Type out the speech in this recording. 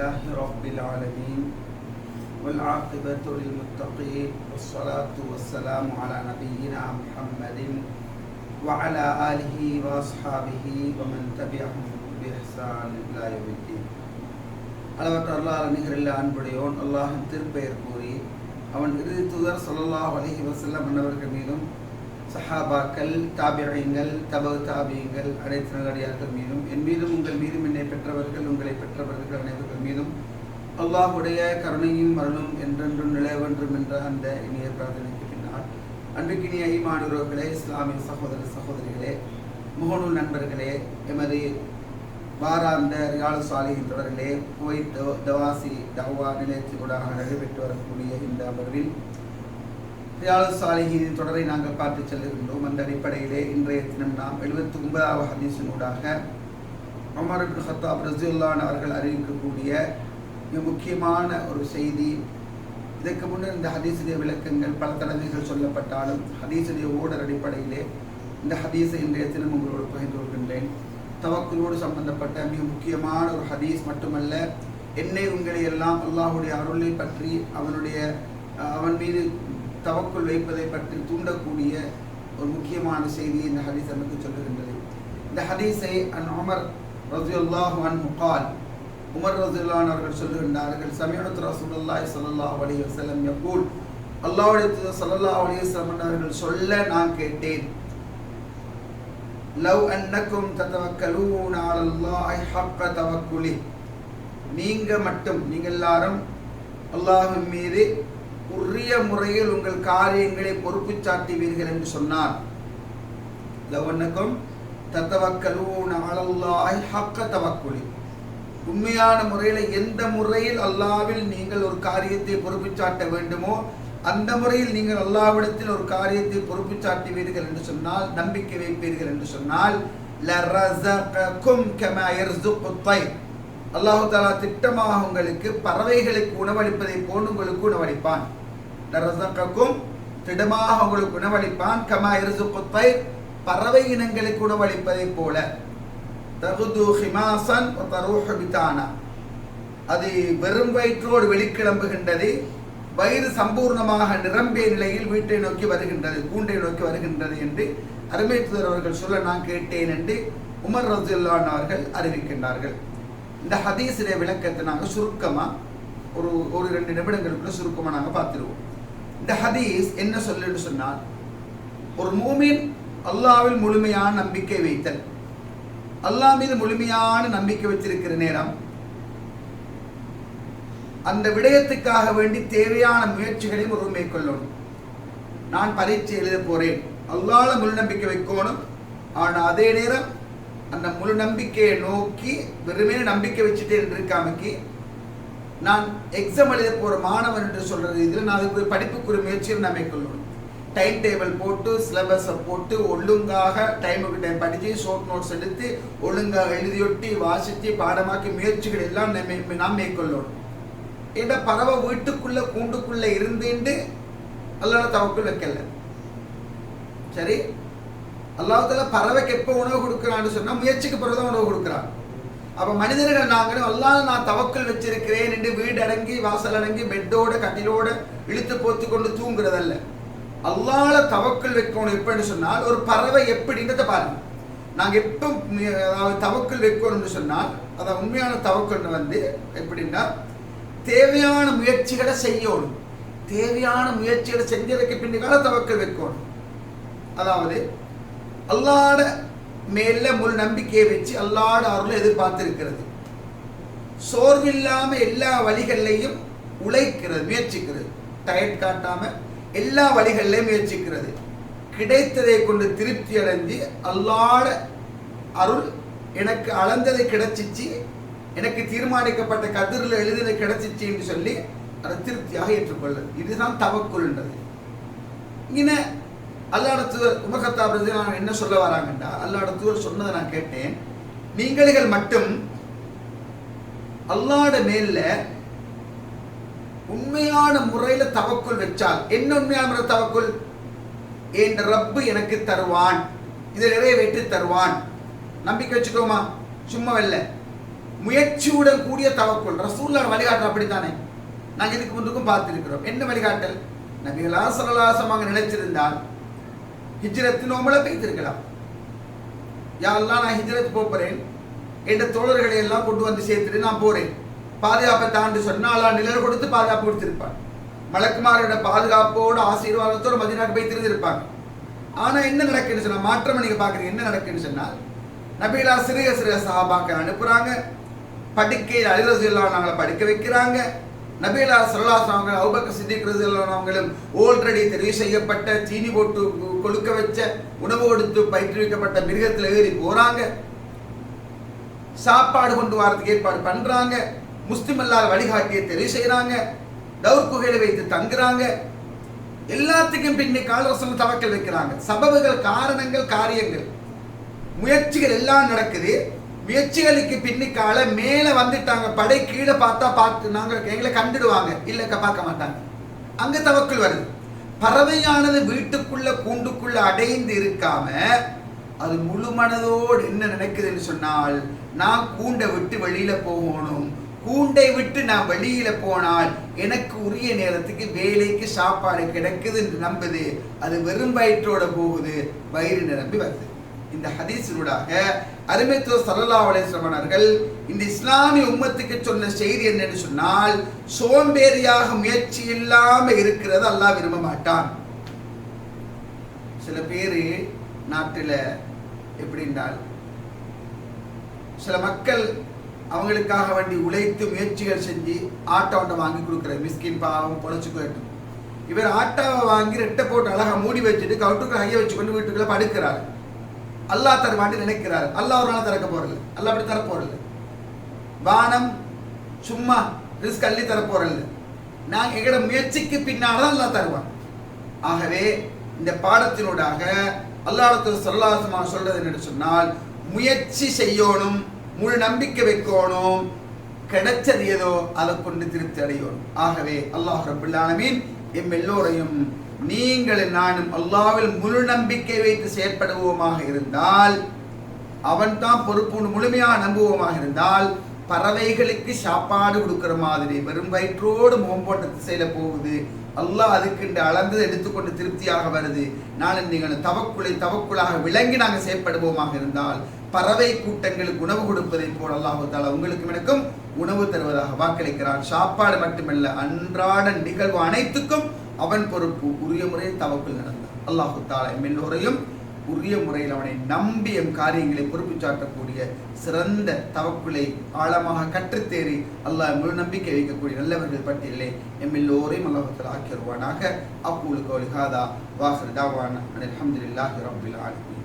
لله رب العالمين والعاقبة للمتقين والصلاة والسلام على نبينا محمد وعلى آله وأصحابه ومن تبعهم بإحسان إلى يوم الدين அளவற்ற அல்லாஹ் நிகரில் அன்புடையோன் அல்லாஹின் திருப்பெயர் கூறி அவன் இறுதி தூதர் சொல்லல்லாஹ் அலஹி வசல்லம் அன்னவர்கள் மீதும் சஹாபாக்கள் தாபியங்கள் தபு தாபியங்கள் அனைத்து நல்லடியார்கள் மீதும் என் மீதும் உங்கள் மீதும் என்னை பெற்றவர்கள் உங்களை பெற்றவர்கள் அனைவர்கள் மீதும் அல்லாஹுடைய கருணையும் அருளும் என்றென்றும் நிலவென்றும் என்ற அந்த இனிய பிரார்த்தனைக்கு பின்னால் அன்றைக்கினிய ஈமானுறவுகளே இஸ்லாமிய சகோதர சகோதரிகளே முகநூல் நண்பர்களே எமது வாராந்த ரியாலு சாலையின் தொடர்களே குவைத் தவாசி தவா நிலையத்தினூடாக நடைபெற்று வரக்கூடிய இந்த அமர்வில் ரியாலு சாலிஹின் தொடரை நாங்கள் பார்த்து செல்லுகின்றோம். அந்த அடிப்படையிலே இன்றைய தினம் நாம் எழுபத்தி ஒன்பதாவது ஹதீஸினூடாக அமர் இப்னு ஹத்தாப் ரசியுல்லான் அவர்கள் அறிவிக்கக்கூடிய மிக முக்கியமான ஒரு செய்தி. இதற்கு முன்னர் இந்த ஹதீஸுடைய விளக்கங்கள் பல தடவைகள் சொல்லப்பட்டாலும் ஹதீஸுடைய ஓடர் அடிப்படையிலே இந்த ஹதீஸை இன்றைய தினம் உங்களோடு பகிர்ந்து கொள்கின்றேன். தவக்குலோடு சம்பந்தப்பட்ட மிக முக்கியமான ஒரு ஹதீஸ் மட்டுமல்ல என்னை உங்களை எல்லாம் அல்லாஹுடைய அருளை பற்றி அவனுடைய அவன் மீது தவக்குள் வைப்பதை பற்றி தூண்டக்கூடிய ஒரு முக்கியமான செய்தி இந்த ஹதீஸ் நமக்கு சொல்லுகின்றது. இந்த ஹதீஸை அன் உமர் ரஜியுல்லாஹ் அன் முகால் உமர் ரஜியுல்லான் அவர்கள் சொல்லுகின்றார்கள் சமீபத்து ரசூலுல்லாஹி ஸல்லல்லாஹு அலி வசலம் யகூல். அல்லாஹ்வுடைய சல்லா அலி அலைஹி அவர்கள் சொல்ல நான் கேட்டேன். லவ் அன்னக்கும் தத்தவக்கலூன அலல்லாஹி ஹக்க தவக்குலி. நீங்க மட்டும் நீங்க எல்லாரும் அல்லாஹின் மீது உரிய முறையில் உங்கள் காரியங்களை பொறுப்பு சாட்டுவீர்கள் என்று சொன்னார். லவ் அன்னக்கும் தத்தவக்கலூன ஹக்க தவக்குலி. உண்மையான முறையில் எந்த முறையில் அல்லாவில் நீங்கள் ஒரு காரியத்தை பொறுப்பு சாட்ட வேண்டுமோ அந்த முறையில் நீங்கள் அல்லாவிடத்தில் ஒரு காரியத்தை பொறுப்பு சாட்டுவீர்கள் என்று சொன்னால் நம்பிக்கை வைப்பீர்கள் என்று சொன்னால் அல்லாஹு தாலா திட்டமாக உங்களுக்கு பறவைகளுக்கு உணவளிப்பதை போன்று உங்களுக்கு உணவளிப்பான். திடமாக உங்களுக்கு உணவளிப்பான். கமா எரிசுக்குத்தை பறவை இனங்களுக்கு உணவளிப்பதை போல. தகுது ஹிமாசன் தரூஹ பிதானா. அது வெறும் வயிற்றோடு வெளிக்கிளம்புகின்றது வயிறு சம்பூர்ணமாக நிரம்பிய நிலையில் வீட்டை நோக்கி வருகின்றது கூண்டை நோக்கி வருகின்றது என்று அருமைத்துவர் அவர்கள் சொல்ல நான் கேட்டேன் என்று உமர் ரசுல்லான் அவர்கள் அறிவிக்கின்றார்கள். இந்த ஹதீஸுடைய விளக்கத்தை நாங்கள் சுருக்கமாக ஒரு ஒரு ரெண்டு நிமிடங்களுக்குள்ள சுருக்கமாக நாங்கள் பார்த்துருவோம். இந்த ஹதீஸ் என்ன சொல்லுன்னு சொன்னால் ஒரு மூமின் அல்லாவில் முழுமையான நம்பிக்கை வைத்தல். அல்லாஹ் மீது முழுமையான நம்பிக்கை வச்சிருக்கிற நேரம் அந்த விடயத்துக்காக வேண்டி தேவையான முயற்சிகளையும் ஒரு மேற்கொள்ளணும். நான் பரீட்சை எழுத போறேன் அல்லால முழு நம்பிக்கை வைக்கணும். ஆனால் அதே நேரம் அந்த முழு நம்பிக்கையை நோக்கி வெறுமே நம்பிக்கை வச்சுட்டே இருக்காமக்கி நான் எக்ஸாம் எழுத போற மாணவன் என்று சொல்கிற இதில் நான் அதுக்கு படிப்புக்குரிய முயற்சியில் நான் மேற்கொள்ளணும். டைம் டேபிள் போட்டு சிலபஸை போட்டு ஒழுங்காக டைமுக்கு டைம் படித்து ஷோர்ட் நோட்ஸ் எடுத்து ஒழுங்காக எழுதியொட்டி வாசித்து பாடமாக்கி முயற்சிகள் எல்லாம் நாம் மேற்கொள்ளணும். ஏன்னா பறவை வீட்டுக்குள்ளே கூண்டுக்குள்ளே இருந்துட்டு அல்லாட தவக்குள் வைக்கல. சரி? அல்லாஹால பறவைக்கு எப்போ உணவு கொடுக்குறான்னு சொன்னால் முயற்சிக்கு பிறகுதான் உணவு கொடுக்குறான். அப்ப மனிதர்கள் நாங்களும் எல்லாம் நான் தவக்கல் வச்சிருக்கிறேன் என்று வீடு அடங்கி வாசல் அடங்கி பெட்டோட கட்டிலோட இழுத்து போத்து கொண்டு தூங்குறதல்ல. அல்லால தவக்கல் வைக்கணும் எப்படின்னு சொன்னால் ஒரு பறவை எப்படின்றத பாருங்க. நாங்க எப்போ தவக்கல் வைக்கணும்னு சொன்னால் அதை உண்மையான தவக்கல் வந்து எப்படின்னா தேவையான முயற்சிகளை செய்யணும். தேவையான முயற்சிகளை செஞ்சதுக்கு பின்னால தவக்கல் வைக்கணும். அதாவது அல்லாட மேல முழு நம்பிக்கையை வச்சு அல்லாட அருளை எதிர்பார்த்திருக்கிறது. சோர்வில்லாம எல்லா வழிகள்லையும் உழைக்கிறது முயற்சிக்கிறது. டயட் காட்டாம எல்லா வழிகள்லையும் முயற்சிக்கிறது. கிடைத்ததை கொண்டு திருப்தி அடைஞ்சு அல்லாட அருள் எனக்கு அளந்ததை கிடைச்சிச்சு எனக்கு தீர்மானிக்கப்பட்ட கதிரில் எழுதின கிடைச்சிச்சு என்று சொல்லி அதை திருப்தியாக ஏற்றுக்கொள்ளது. இதுதான் தவக்குள்ன்றது. இங்கே அல்லாட தூர் உமகத்தாபதி நான் என்ன சொல்ல வராங்கண்டா? அல்லாட தூர் சொன்னதை நான் கேட்டேன். நீங்களுகள் மட்டும் அல்லாட மேல உண்மையான முறையில தவக்குள் வச்சால் என்ன உண்மையான முறை தவக்குள்? என் ரப்பு எனக்கு தருவான். இதை நிறைவேற்றி தருவான். நம்பிக்கை வச்சுக்கோமா? சும்மா வெல்ல. முயற்சியுடன் கூடிய தவக்குள். ரசூல்லா வழிகாட்டல் அப்படித்தானே? நாங்கள் இதுக்கு முன்னுக்கும் பார்த்திருக்கிறோம். என்ன வழிகாட்டல்? நபிகளா நினைச்சிருந்தால் ஹிஜ்ரத் நோம்பலை பெய்திருக்கலாம். யாரெல்லாம் நான் ஹிஜ்ரத் போகிறேன் என்ற தோழர்களை எல்லாம் கொண்டு வந்து சேர்த்துட்டு நான் போறேன். பாதுகாப்பை தாண்டி சொன்னால் நிழல் கொடுத்து பாதுகாப்பு கொடுத்திருப்பான். மலக்குமாரோட பாதுகாப்போட ஆசீர்வாதத்தோட மதினாக்கு போய் திருந்திருப்பாங்க. ஆனால் என்ன நடக்குன்னு சொன்னால் மாற்றம் நீங்கள் பார்க்குறீங்க என்ன நடக்குன்னு சொன்னால் நபிகளா சிறிய சிறிய சஹாபாக்கள் அனுப்புகிறாங்க படிக்கையில் அலிரசில்லாம் நாங்களை படிக்க வைக்கிறாங்க. நபீலா சல்லாஸ் அவர்கள் அவுபக்க சித்திக் ஆல்ரெடி தெரிவு செய்யப்பட்ட சீனி போட்டு கொழுக்க வச்ச உணவு கொடுத்து பயிற்றுவிக்கப்பட்ட மிருகத்தில் ஏறி போறாங்க. சாப்பாடு கொண்டு வரதுக்கு ஏற்பாடு பண்றாங்க. முஸ்லிம் அல்லாத வழிகாட்டியை தெரிவு செய்யறாங்க டவுர் குகையில வைத்து தங்குறாங்க. எல்லாத்துக்கும் பின்னே காலரசம் தவக்கல் வைக்கிறாங்க. சபபுகள் காரணங்கள் காரியங்கள் முயற்சிகள் எல்லாம் நடக்குது. முயற்சிகளுக்கு பின்னிக்கால மேல வந்துட்டாங்க. படை கீழே பார்த்தா பார்த்து நாங்கள் எங்களை கண்டுடுவாங்க. இல்லைக்க பார்க்க மாட்டாங்க. அங்க தவக்குள் வருது. பறவையானது வீட்டுக்குள்ள கூண்டுக்குள்ள அடைந்து இருக்காம அது முழு மனதோடு என்ன நினைக்குதுன்னு சொன்னால் நான் கூண்டை விட்டு வெளியில போகணும். கூண்டை விட்டு நான் வெளியில போனால் எனக்கு உரிய நேரத்துக்கு வேலைக்கு சாப்பாடு கிடைக்குதுன்னு நம்புது. அது வெறும் வயிற்றோட போகுது. வயிறு நிரம்பி வருது. இந்த ஹதீஸினூடாக அருமைத்துவ சல்லா அலிஸ்லமனர்கள் இந்த இஸ்லாமிய உம்மத்துக்கு சொன்ன செய்தி என்னன்னு சொன்னால் சோம்பேறியாக முயற்சி இல்லாம இருக்கிறது அல்லாஹ் விரும்ப மாட்டான். சில பேர் நாட்டில் எப்படின்றால் சில மக்கள் அவங்களுக்காக வேண்டி உழைத்து முயற்சிகள் செஞ்சு ஆட்டை ஒன்றை வாங்கி கொடுக்குற மிஸ்கின் பாவம் பொழைச்சு இவர் ஆட்டாவை வாங்கி ரெட்டை போட்டு அழகா மூடி வச்சுட்டு கவுட்டுக்கு ஹைய வச்சு கொண்டு வீட்டுக்குள்ள படுக்கிறார். அல்லாஹ் தருவான்னு நினைக்கிறார். அல்லாஹ் ஒரு நாள் திறக்க போறது அல்லாஹ் அப்படி தர வானம் சும்மா ரிஸ்க் அள்ளி தர நாங்கள் நான் எங்களோட முயற்சிக்கு பின்னால் தான் அல்லாஹ் தருவான். ஆகவே இந்த பாடத்தினூடாக அல்லாஹ் சொல்லாசமாக சொல்றது என்று சொன்னால் முயற்சி செய்யணும் முழு நம்பிக்கை வைக்கணும் கிடைச்சது ஏதோ அதை கொண்டு திருப்தி அடையணும். ஆகவே அல்லாஹ் ரபுல்லானமீன் எம் எல்லோரையும் நீங்கள் நானும் அல்லாவில் முழு நம்பிக்கை வைத்து செயற்படுவோமாக இருந்தால் அவன் தான் பொறுப்பு முழுமையாக நம்புவோமாக இருந்தால் பறவைகளுக்கு சாப்பாடு கொடுக்கிற மாதிரி வெறும் வயிற்றோடு முகம்போட்ட திசையில போகுது. அல்லாஹ் அதுக்குண்டு அளந்து எடுத்துக்கொண்டு திருப்தியாக வருது. நானும் நீங்கள் தவக்குளை தவக்குளாக விளங்கி நாங்கள் செயற்படுவோமாக இருந்தால் பறவை கூட்டங்களுக்கு உணவு கொடுப்பதை போல் அல்லாஹு தாலா உங்களுக்கும் எனக்கும் உணவு தருவதாக வாக்களிக்கிறான். சாப்பாடு மட்டுமல்ல அன்றாட நிகழ்வு அனைத்துக்கும் அவன் பொறுப்பு உரிய முறையில் தவக்குள் நடந்தான். அல்லாஹு தாலா எல்லோரையும் உரிய முறையில் அவனை நம்பி எம் காரியங்களை பொறுப்பு சாட்டக்கூடிய சிறந்த தவக்குளை ஆழமாக கற்றுத்தேறி அல்லாஹ் முழு நம்பிக்கை வைக்கக்கூடிய நல்லவர்கள் பட்டியலே எம் எல்லோரையும் அல்லாஹத்தில் ஆக்கி வருவானாக. அக்கூலுக்கு ஒலிகாதா வாசர் தாவான் அலமதுல்லாஹி ரபுல் ஆலமீன்.